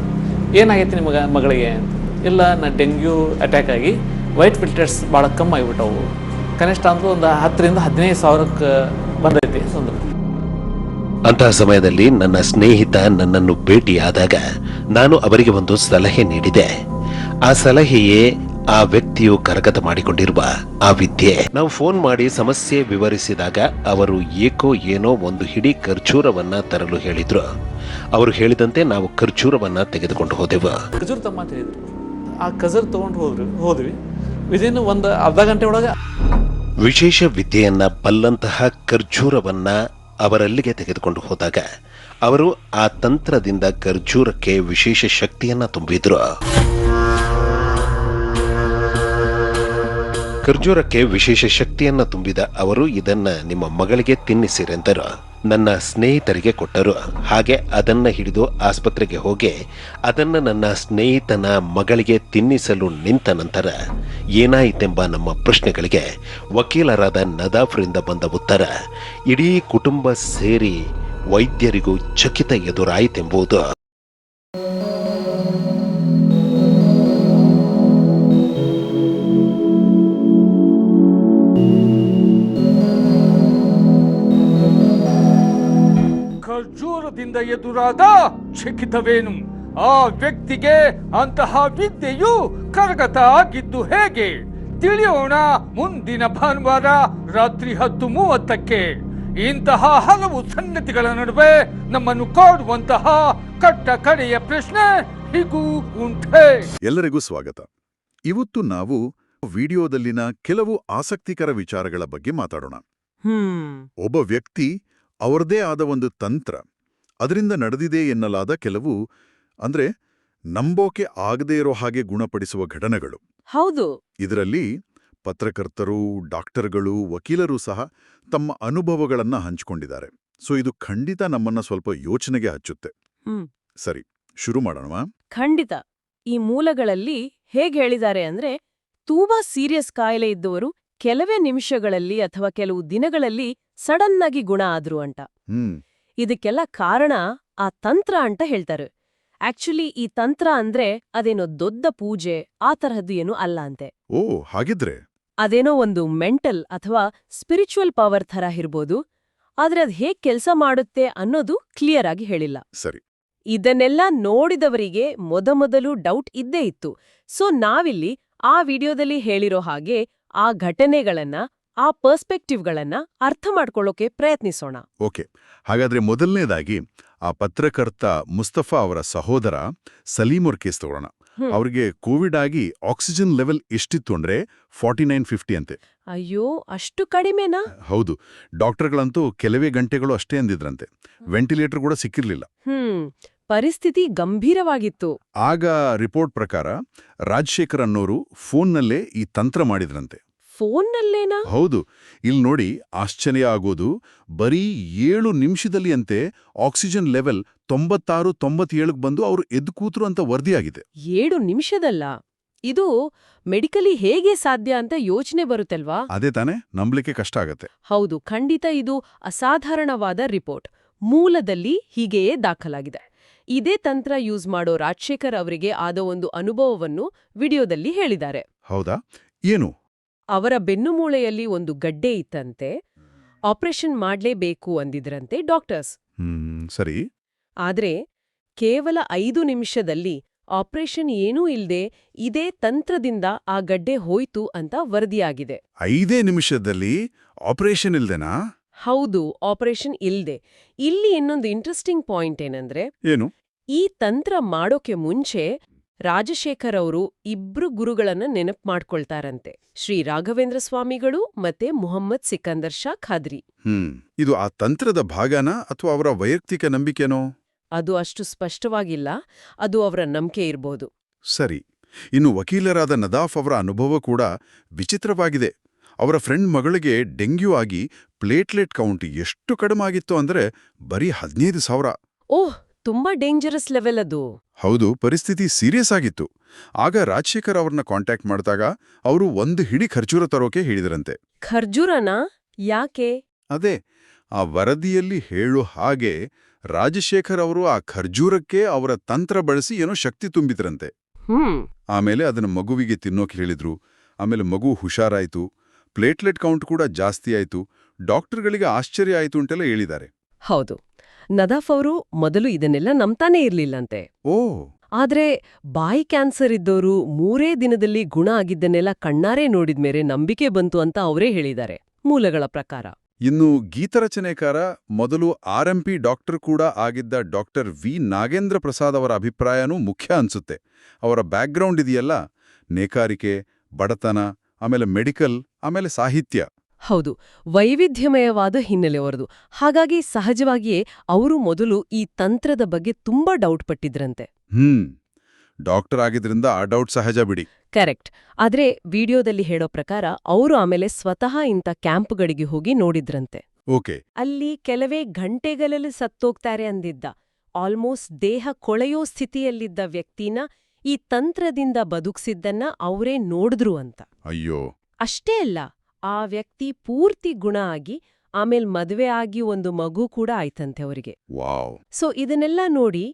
ಏನಾಗೈತಿ ನಿಮಗೆ ಮಗಳಿಗೆ ಅಂತ? ಇಲ್ಲ ನಾ ಡೆಂಗ್ಯೂ ಅಟ್ಯಾಕ್ ಆಗಿ ವೈಟ್ ಫಿಲ್ಟರ್ಸ್ ಭಾಳ ಕಮ್ಮಿ ಆಗಿಬಿಟ್ಟವು. ಕನಿಷ್ಠ ಅಂದ್ರೆ ಒಂದು ಹತ್ತರಿಂದ ಹದಿನೈದು ಸಾವಿರಕ್ಕೆ ಬಂದೈತಿ ಅಂದ್ರು ಅಂತಹ ಸಮಯದಲ್ಲಿ ನನ್ನ ಸ್ನೇಹಿತ ನನ್ನನ್ನು ಭೇಟಿಯಾದಾಗ ನಾನು ಅವರಿಗೆ ಒಂದು ಸಲಹೆ ನೀಡಿದೆ. ಆ ಸಲಹೆಯೇ ಆ ವ್ಯಕ್ತಿಯು ಕರಗತ ಮಾಡಿಕೊಂಡಿರುವ ಆ ವಿದ್ಯೆ. ನಾವು ಫೋನ್ ಮಾಡಿ ಸಮಸ್ಯೆ ವಿವರಿಸಿದಾಗ ಅವರು ಏಕೋ ಏನೋ ಒಂದು ಹಿಡಿ ಖರ್ಜೂರವನ್ನ ತರಲು ಹೇಳಿದ್ರು. ಅವರು ಹೇಳಿದಂತೆ ನಾವು ಖರ್ಜೂರವನ್ನ ತೆಗೆದುಕೊಂಡು ಹೋದೆವು. ಖರ್ಜೂರ ತಮ್ಮ ಅಂತ ಹೇಳಿದ್ರು. ಆ ಕಸರ್ ತಗೊಂಡು ಹೋದ್ರಿ, ಹೋದ್ವಿ. ವಿದಿನ್ ಒಂದು ಅರ್ಧ ಗಂಟೆ ಒಳಗೆ ವಿಶೇಷ ವಿದ್ಯೆಯನ್ನ ಬಲ್ಲಂತಹ ಖರ್ಜೂರವನ್ನ ಅವರಲ್ಲಿಗೆ ತೆಗೆದುಕೊಂಡು ಹೋದಾಗ ಅವರು ಆ ತಂತ್ರದಿಂದ ಖರ್ಜೂರಕ್ಕೆ ವಿಶೇಷ ಶಕ್ತಿಯನ್ನ ತುಂಬಿದ್ರು. ಖರ್ಜೂರಕ್ಕೆ ವಿಶೇಷ ಶಕ್ತಿಯನ್ನ ತುಂಬಿದ ಅವರು ಇದನ್ನ ನಿಮ್ಮ ಮಗಳಿಗೆ ತಿನ್ನಿಸಿರೆಂದರು. ನನ್ನ ಸ್ನೇಹಿತರಿಗೆ ಕೊಟ್ಟರು. ಹಾಗೆ ಅದನ್ನ ಹಿಡಿದು ಆಸ್ಪತ್ರೆಗೆ ಹೋಗಿ ಅದನ್ನ ನನ್ನ ಸ್ನೇಹಿತನ ಮಗಳಿಗೆ ತಿನ್ನಿಸಲು ನಿಂತ ನಂತರ ಏನಾಯಿತೆಂಬ ನಮ್ಮ ಪ್ರಶ್ನೆಗಳಿಗೆ ವಕೀಲರಾದ ನದಾಫ್ರಿಂದ ಬಂದ ಉತ್ತರ, ಇಡೀ ಕುಟುಂಬ ಸೇರಿ ವೈದ್ಯರಿಗೂ ಚಕಿತ ಎದುರಾಯಿತೆಂಬುದು ಖರ್ಜೂರದಿಂದ ಎದುರಾದ ಶಿಖಿತವೇನು ಆ ವ್ಯಕ್ತಿಗೆ ಅಂತಹ ವಿದ್ಯೆಯು ಕರಗತ ಆಗಿದ್ದು ಹೇಗೆ? ತಿಳಿಯೋಣ ಮುಂದಿನ ಭಾನುವಾರ ರಾತ್ರಿ ಹತ್ತು ಮೂವತ್ತಕ್ಕೆ. ಇಂತಹ ಹಲವು ಸನ್ನತಿಗಳ ನಡುವೆ ನಮ್ಮನ್ನು ಕಾಡುವಂತಹ ಕಟ್ಟ ಕಡೆಯ ಪ್ರಶ್ನೆ ಹೀಗೂ ಉಂಟೆ. ಎಲ್ಲರಿಗೂ ಸ್ವಾಗತ. ಇವತ್ತು ನಾವು ವಿಡಿಯೋದಲ್ಲಿನ ಕೆಲವು ಆಸಕ್ತಿಕರ ವಿಚಾರಗಳ ಬಗ್ಗೆ ಮಾತಾಡೋಣ. ಒಬ್ಬ ವ್ಯಕ್ತಿ ಅವರದೇ ಆದ ಒಂದು ತಂತ್ರ ಅದರಿಂದ ನಡೆದಿದೆ ಎನ್ನಲಾದ ಕೆಲವು ಅಂದ್ರೆ ನಂಬೋಕೆ ಆಗದೇ ಇರೋ ಹಾಗೆ ಗುಣಪಡಿಸುವ ಘಟನೆಗಳು. ಹೌದು. ಇದರಲ್ಲಿ ಪತ್ರಕರ್ತರು ಡಾಕ್ಟರ್ಗಳು ವಕೀಲರು ಸಹ ತಮ್ಮ ಅನುಭವಗಳನ್ನ ಹಂಚಿಕೊಂಡಿದ್ದಾರೆ. ಸೊ ಇದು ಖಂಡಿತ ನಮ್ಮನ್ನ ಸ್ವಲ್ಪ ಯೋಚನೆಗೆ ಹಚ್ಚುತ್ತೆ. ಹ್ಮ್. ಸರಿ ಶುರು ಮಾಡೋಣ ಖಂಡಿತ. ಈ ಮೂಲಗಳಲ್ಲಿ ಹೇಗೆ ಹೇಳಿದ್ದಾರೆ ಅಂದ್ರೆ ತುಂಬಾ ಸೀರಿಯಸ್ ಕಾಯಿಲೆ ಇದ್ದವರು ಕೆಲವೇ ನಿಮಿಷಗಳಲ್ಲಿ ಅಥವಾ ಕೆಲವು ದಿನಗಳಲ್ಲಿ ಸಡನ್ ಆಗಿ ಗುಣ ಆದ್ರು ಅಂತ. ಹ್ಮ್. ಇದಕ್ಕೆಲ್ಲ ಕಾರಣ ಆ ತಂತ್ರ ಅಂತ ಹೇಳ್ತಾರೆ. ಆಕ್ಚುಲಿ ಈ ತಂತ್ರ ಅಂದ್ರೆ ಅದೇನೋ ದೊಡ್ಡ ಪೂಜೆ ಆ ತರಹದ್ದು ಏನು ಅಲ್ಲ ಅಂತೆ. ಓ ಹಾಗಿದ್ರೆ? ಅದೇನೋ ಒಂದು ಮೆಂಟಲ್ ಅಥವಾ ಸ್ಪಿರಿಚುವಲ್ ಪವರ್ ಥರ ಇರ್ಬೋದು ಆದ್ರೆ ಅದ್ ಹೇಗ್ ಕೆಲ್ಸ ಮಾಡುತ್ತೆ ಅನ್ನೋದು ಕ್ಲಿಯರ್ ಆಗಿ ಹೇಳಿಲ್ಲ. ಸರಿ. ಇದನ್ನೆಲ್ಲ ನೋಡಿದವರಿಗೆ ಮೊದಮೊದಲು ಡೌಟ್ ಇದ್ದೇ ಇತ್ತು. ಸೊ ನಾವಿಲ್ಲಿ ಆ ವಿಡಿಯೋದಲ್ಲಿ ಹೇಳಿರೋ ಹಾಗೆ ಆ ಘಟನೆಗಳನ್ನ ಆ ಪರ್ಸ್ಪೆಕ್ಟಿವ್ಗಳನ್ನ ಅರ್ಥ ಮಾಡ್ಕೊಳ್ಳೋಕೆ ಪ್ರಯತ್ನಿಸೋಣ. ಓಕೆ. ಹಾಗಾದ್ರೆ ಮೊದಲನೇದಾಗಿ ಆ ಪತ್ರಕರ್ತ ಮುಸ್ತಫಾ ಅವರ ಸಹೋದರ ಸಲೀಮ್ ಅವ್ರ ಕೇಸ್ ತಗೊಳ್ಳೋಣ. ಅವರಿಗೆ ಕೋವಿಡ್ ಆಗಿ ಆಕ್ಸಿಜನ್ ಲೆವೆಲ್ ಎಷ್ಟಿತ್ತು ಅಂದ್ರೆ ಫಾರ್ಟಿ ನೈನ್ ಫಿಫ್ಟಿ ಅಂತೆ. ಅಯ್ಯೋ ಅಷ್ಟು ಕಡಿಮೆನಾ? ಹೌದು. ಡಾಕ್ಟರ್ಗಳಂತೂ ಕೆಲವೇ ಗಂಟೆಗಳು ಅಷ್ಟೇ ಅಂದಿದ್ರಂತೆ. ವೆಂಟಿಲೇಟರ್ ಕೂಡ ಸಿಕ್ಕಿರ್ಲಿಲ್ಲ. ಪರಿಸ್ಥಿತಿ ಗಂಭೀರವಾಗಿತ್ತು. ಆಗ ರಿಪೋರ್ಟ್ ಪ್ರಕಾರ ರಾಜಶೇಖರ್ ಅನ್ನೋರು ಫೋನ್ನಲ್ಲೇ ಈ ತಂತ್ರ ಮಾಡಿದ್ರಂತೆ. ಫೋನ್ನಲ್ಲೇನಾ? ಹೌದು. ಇಲ್ಲಿ ನೋಡಿ ಆಶ್ಚರ್ಯ ಆಗೋದು ಬರೀ ಏಳು ನಿಮಿಷದಲ್ಲಿ ಅಂತೆ ಆಕ್ಸಿಜನ್ ಲೆವೆಲ್ ತೊಂಬತ್ತಾರು ತೊಂಬತ್ತೇಳಕ್ಕೆ ಬಂದು ಅವರು ಎದ್ದು ಕೂತರು ಅಂತ ವರದಿಯಾಗಿದೆ. ಏಳು ನಿಮಿಷದಲ್ಲ? ಇದು ಮೆಡಿಕಲಿ ಹೇಗೆ ಸಾಧ್ಯ ಅಂತ ಯೋಚನೆ ಬರುತ್ತಲ್ವಾ? ಅದೇ ತಾನೆ ನಂಬಲಿಕ್ಕೆ ಕಷ್ಟ ಆಗತ್ತೆ. ಹೌದು ಖಂಡಿತ ಇದು ಅಸಾಧಾರಣವಾದ ರಿಪೋರ್ಟ್. ಮೂಲದಲ್ಲಿ ಹೀಗೆಯೇ ದಾಖಲಾಗಿದೆ. ಇದೇ ತಂತ್ರ ಯೂಸ್ ಮಾಡೋ ರಾಜಶೇಖರ್ ಅವರಿಗೆ ಆದ ಒಂದು ಅನುಭವವನ್ನು ವಿಡಿಯೋದಲ್ಲಿ ಹೇಳಿದ್ದಾರೆ. ಹೌದಾ? ಏನು? ಅವರ ಬೆನ್ನುಮೂಳೆಯಲ್ಲಿ ಒಂದು ಗಡ್ಡೆ ಇತ್ತಂತೆ. ಆಪರೇಷನ್ ಮಾಡ್ಲೇಬೇಕು ಅಂದಿದ್ರಂತೆ ಡಾಕ್ಟರ್ಸ್. ಹ್ಮ್ ಸರಿ. ಆದ್ರೆ ಕೇವಲ ಐದು ನಿಮಿಷದಲ್ಲಿ ಆಪರೇಷನ್ ಏನೂ ಇಲ್ಲದೆ ಇದೇ ತಂತ್ರದಿಂದ ಆ ಗಡ್ಡೆ ಹೋಯ್ತು ಅಂತ ವರದಿಯಾಗಿದೆ. ಐದೇ ನಿಮಿಷದಲ್ಲಿ ಆಪರೇಷನ್ ಇಲ್ದೇನಾ? ಹೌದು ಆಪರೇಷನ್ ಇಲ್ದೆ. ಇಲ್ಲಿ ಇನ್ನೊಂದು ಇಂಟ್ರೆಸ್ಟಿಂಗ್ ಪಾಯಿಂಟ್ ಏನಂದ್ರೆ ಏನು? ಈ ತಂತ್ರ ಮಾಡೋಕೆ ಮುಂಚೆ ರಾಜಶೇಖರ್ ಅವರು ಇಬ್ರು ಗುರುಗಳನ್ನ ನೆನಪು ಮಾಡ್ಕೊಳ್ತಾರಂತೆ. ಶ್ರೀ ರಾಘವೇಂದ್ರ ಸ್ವಾಮಿಗಳು ಮತ್ತೆ ಮುಹಮ್ಮದ್ ಸಿಕಂದರ್ ಶಾ ಖಾದ್ರಿ. ಹ್ಮ್ ಇದು ಆ ತಂತ್ರದ ಭಾಗನ ಅಥವಾ ಅವರ ವೈಯಕ್ತಿಕ ನಂಬಿಕೆನೋ? ಅದು ಅಷ್ಟು ಸ್ಪಷ್ಟವಾಗಿಲ್ಲ ಅದು ಅವರ ನಂಬಿಕೆ ಇರ್ಬೋದು. ಸರಿ ಇನ್ನು ವಕೀಲರಾದ ನದಾಫ್ ಅವರ ಅನುಭವ ಕೂಡ ವಿಚಿತ್ರವಾಗಿದೆ. ಅವರ ಫ್ರೆಂಡ್ ಮಗಳಿಗೆ ಡೆಂಗ್ಯೂ ಆಗಿ ಪ್ಲೇಟ್ಲೆಟ್ ಕೌಂಟ್ ಎಷ್ಟು ಕಡಿಮೆ ಆಗಿತ್ತು ಅಂದ್ರೆ ಬರೀ ಹದಿನೈದು ಸಾವಿರ. ಓಹ್ ತುಂಬಾ ಡೇಂಜರಸ್ ಲೆವೆಲ್ ಅದು. ಹೌದು ಪರಿಸ್ಥಿತಿ ಸೀರಿಯಸ್ ಆಗಿತ್ತು. ಆಗ ರಾಜಶೇಖರ್ ಅವ್ರನ್ನ ಕಾಂಟ್ಯಾಕ್ಟ್ ಮಾಡಿದಾಗ ಅವರು ಒಂದು ಹಿಡಿ ಖರ್ಜೂರ ತರೋಕೆ ಹೇಳಿದ್ರಂತೆ. ಖರ್ಜೂರನ? ಯಾಕೆ? ಅದೇ ಆ ವರದಿಯಲ್ಲಿ ಹೇಳೋ ಹಾಗೆ ರಾಜಶೇಖರ್ ಅವರು ಆ ಖರ್ಜೂರಕ್ಕೆ ಅವರ ತಂತ್ರ ಬಳಸಿ ಏನೋ ಶಕ್ತಿ ತುಂಬಿದ್ರಂತೆ. ಹ್ಮ್. ಆಮೇಲೆ ಅದನ್ನ ಮಗುವಿಗೆ ತಿನ್ನೋಕೆ ಹೇಳಿದ್ರು. ಆಮೇಲೆ ಮಗು ಹುಷಾರಾಯ್ತು. ಪ್ಲೇಟ್ಲೆಟ್ ಕೌಂಟ್ ಕೂಡ ಜಾಸ್ತಿ ಆಯ್ತು. ಡಾಕ್ಟರ್ಗಳಿಗೆ ಆಶ್ಚರ್ಯ ಆಯ್ತು ಅಂತೆಲ್ಲ ಹೇಳಿದ್ದಾರೆ. ಹೌದು. ನದಾಫ್ ಅವರು ಮೊದಲು ಇದನ್ನೆಲ್ಲ ನಂಬ್ತಾನೇ ಇರ್ಲಿಲ್ಲಂತೆ. ಓ. ಆದ್ರೆ ಬಾಯಿ ಕ್ಯಾನ್ಸರ್ ಇದ್ದವರು ಮೂರೇ ದಿನದಲ್ಲಿ ಗುಣ ಆಗಿದ್ದನ್ನೆಲ್ಲ ಕಣ್ಣಾರೆ ನೋಡಿದ್ಮೇಲೆ ನಂಬಿಕೆ ಬಂತು ಅಂತ ಅವರೇ ಹೇಳಿದ್ದಾರೆ ಮೂಲಗಳ ಪ್ರಕಾರ. ಇನ್ನು ಗೀತರಚನೆಕಾರ ಮೊದಲು ಆರ್ ಎಂ ಪಿ ಡಾಕ್ಟರ್ ಕೂಡ ಆಗಿದ್ದ ಡಾಕ್ಟರ್ ವಿ ನಾಗೇಂದ್ರ ಪ್ರಸಾದ್ ಅವರ ಅಭಿಪ್ರಾಯನೂ ಮುಖ್ಯ ಅನ್ಸುತ್ತೆ. ಅವರ ಬ್ಯಾಕ್ಗ್ರೌಂಡ್ ಇದೆಯಲ್ಲ ನೇಕಾರಿಕೆ ಬಡತನ ಆಮೇಲೆ ಮೆಡಿಕಲ್ ಆಮೇಲೆ ಸಾಹಿತ್ಯ. ಹೌದು ವೈವಿಧ್ಯಮಯವಾದ ಹಿನ್ನೆಲೆ ಅವರದು ಹಾಗಾಗಿ ಸಹಜವಾಗಿಯೇ ಅವರು ಮೊದಲು ಈ ತಂತ್ರದ ಬಗ್ಗೆ ತುಂಬಾ ಡೌಟ್ ಪಟ್ಟಿದ್ರಂತೆ. ಹ್ಮ್ ಡಾಕ್ಟರ್ ಆಗಿದ್ರಿಂದ ಆ ಡೌಟ್ ಸಹಜ ಬಿಡಿ. ಕರೆಕ್ಟ್ ಆದ್ರೆ ವಿಡಿಯೋದಲ್ಲಿ ಹೇಳೋ ಪ್ರಕಾರ ಅವರು ಆಮೇಲೆ ಸ್ವತಃ ಇಂಥ ಕ್ಯಾಂಪ್ಗಳಿಗೆ ಹೋಗಿ ನೋಡಿದ್ರಂತೆ. ಓಕೆ. ಅಲ್ಲಿ ಕೆಲವೇ ಗಂಟೆಗಳಲ್ಲಿ ಸತ್ತೋಗ್ತಾರೆ ಅಂದಿದ್ದ. ಆಲ್ಮೋಸ್ಟ್ ದೇಹ ಕೊಳೆಯೋ ಸ್ಥಿತಿಯಲ್ಲಿದ್ದ ವ್ಯಕ್ತಿನ ಈ ತಂತ್ರದಿಂದ ಬದುಕ್ಸಿದ್ದನ್ನ ಅವರೇ ನೋಡಿದ್ರು ಅಂತ. ಅಯ್ಯೋ. ಅಷ್ಟೇ ಅಲ್ಲ ಆ ವ್ಯಕ್ತಿ ಪೂರ್ತಿ ಗುಣ ಆಗಿ ಆಮೇಲೆ ಮದುವೆ ಆಗಿ ಒಂದು ಮಗು ಕೂಡ ಆಯ್ತಂತೆ ಅವರಿಗೆ. ಸೊ ಇದನ್ನೆಲ್ಲ ನೋಡಿ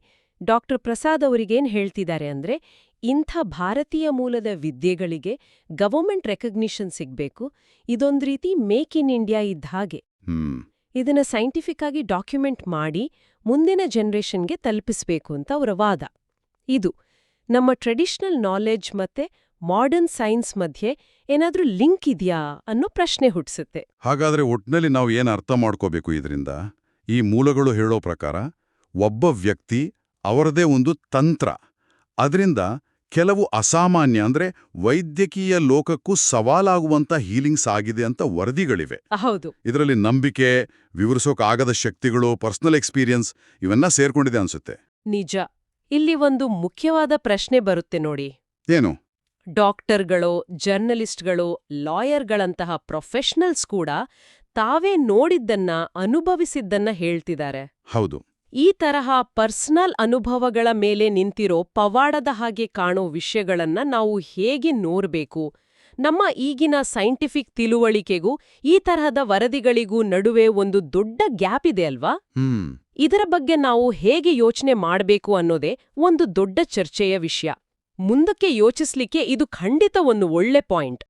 ಡಾಕ್ಟರ್ ಪ್ರಸಾದ್ ಏನು ಹೇಳ್ತಿದ್ದಾರೆ ಅಂದ್ರೆ ಇಂಥ ಭಾರತೀಯ ಮೂಲದ ವಿದ್ಯೆಗಳಿಗೆ ಗವರ್ಮೆಂಟ್ ರೆಕಗ್ನಿಷನ್ ಸಿಗಬೇಕು ಇದೊಂದು ರೀತಿ ಮೇಕ್ ಇನ್ ಇಂಡಿಯಾ ಇದ್ದ ಹಾಗೆ. ಇದನ್ನು ಇದನ್ನ ಸೈಂಟಿಫಿಕ್ ಆಗಿ ಡಾಕ್ಯುಮೆಂಟ್ ಮಾಡಿ ಮುಂದಿನ ಜನರೇಷನ್ಗೆ ತಲುಪಿಸಬೇಕು ಅಂತ ಅವರ ವಾದ. ಇದು ನಮ್ಮ ಟ್ರೆಡಿಷನಲ್ ನಾಲೆಡ್ಜ್ ಮತ್ತೆ ಮಾಡರ್ನ್ ಸೈನ್ಸ್ ಮಧ್ಯೆ ಏನಾದ್ರೂ ಲಿಂಕ್ ಇದೆಯಾ ಅನ್ನೋ ಪ್ರಶ್ನೆ ಹುಟ್ಟಿಸುತ್ತೆ ಹಾಗಾದ್ರೆ ಒಟ್ನಲ್ಲಿ ನಾವು ಏನು ಅರ್ಥ ಮಾಡ್ಕೋಬೇಕು ಇದರಿಂದ? ಈ ಮೂಲಗಳು ಹೇಳೋ ಪ್ರಕಾರ ಒಬ್ಬ ವ್ಯಕ್ತಿ ಅವರದೇ ಒಂದು ತಂತ್ರ. ಅದರಿಂದ ಕೆಲವು ಅಸಾಮಾನ್ಯ ಅಂದ್ರೆ ವೈದ್ಯಕೀಯ ಲೋಕಕ್ಕೂ ಸವಾಲಾಗುವಂತ ಹೀಲಿಂಗ್ಸ್ ಆಗಿದೆ ಅಂತ ವರದಿಗಳಿವೆ. ಹೌದು. ಇದರಲ್ಲಿ ನಂಬಿಕೆ ವಿವರಿಸೋಕಾಗದ ಶಕ್ತಿಗಳು ಪರ್ಸನಲ್ ಎಕ್ಸ್ಪೀರಿಯನ್ಸ್ ಇವೆಲ್ಲ ಸೇರ್ಕೊಂಡಿದೆ ಅನ್ಸುತ್ತೆ. ನಿಜ. ಇಲ್ಲಿ ಒಂದು ಮುಖ್ಯವಾದ ಪ್ರಶ್ನೆ ಬರುತ್ತೆ ನೋಡಿ. ಏನು? ಡಾಕ್ಟರ್ಗಳೋ ಜರ್ನಲಿಸ್ಟ್ಗಳು ಲಾಯರ್ಗಳಂತಹ ಪ್ರೊಫೆಷನಲ್ಸ್ ಕೂಡ ತಾವೇ ನೋಡಿದ್ದನ್ನ ಅನುಭವಿಸಿದ್ದನ್ನ ಹೇಳ್ತಿದ್ದಾರೆ. ಹೌದು. ಈ ತರಹ ಪರ್ಸನಲ್ ಅನುಭವಗಳ ಮೇಲೆ ನಿಂತಿರೋ ಪವಾಡದ ಹಾಗೆ ಕಾಣೋ ವಿಷಯಗಳನ್ನ ನಾವು ಹೇಗೆ ನೋರ್ಬೇಕು ನಮ್ಮ ಈಗಿನ ಸೈಂಟಿಫಿಕ್ ತಿಳುವಳಿಕೆಗೂ ಈ ತರಹದ ವರದಿಗಳಿಗೂ ನಡುವೆ ಒಂದು ದೊಡ್ಡ ಗ್ಯಾಪ್ ಇದೆ ಅಲ್ವಾ? ಇದರ ಬಗ್ಗೆ ನಾವು ಹೇಗೆ ಯೋಚನೆ ಮಾಡಬೇಕು ಅನ್ನೋದೇ ಒಂದು ದೊಡ್ಡ ಚರ್ಚೆಯ ವಿಷಯ. ಮುಂದಕ್ಕೆ ಯೋಚಿಸ್ಲಿಕ್ಕೆ ಇದು ಖಂಡಿತ ಒಂದು ಒಳ್ಳೆ ಪಾಯಿಂಟ್.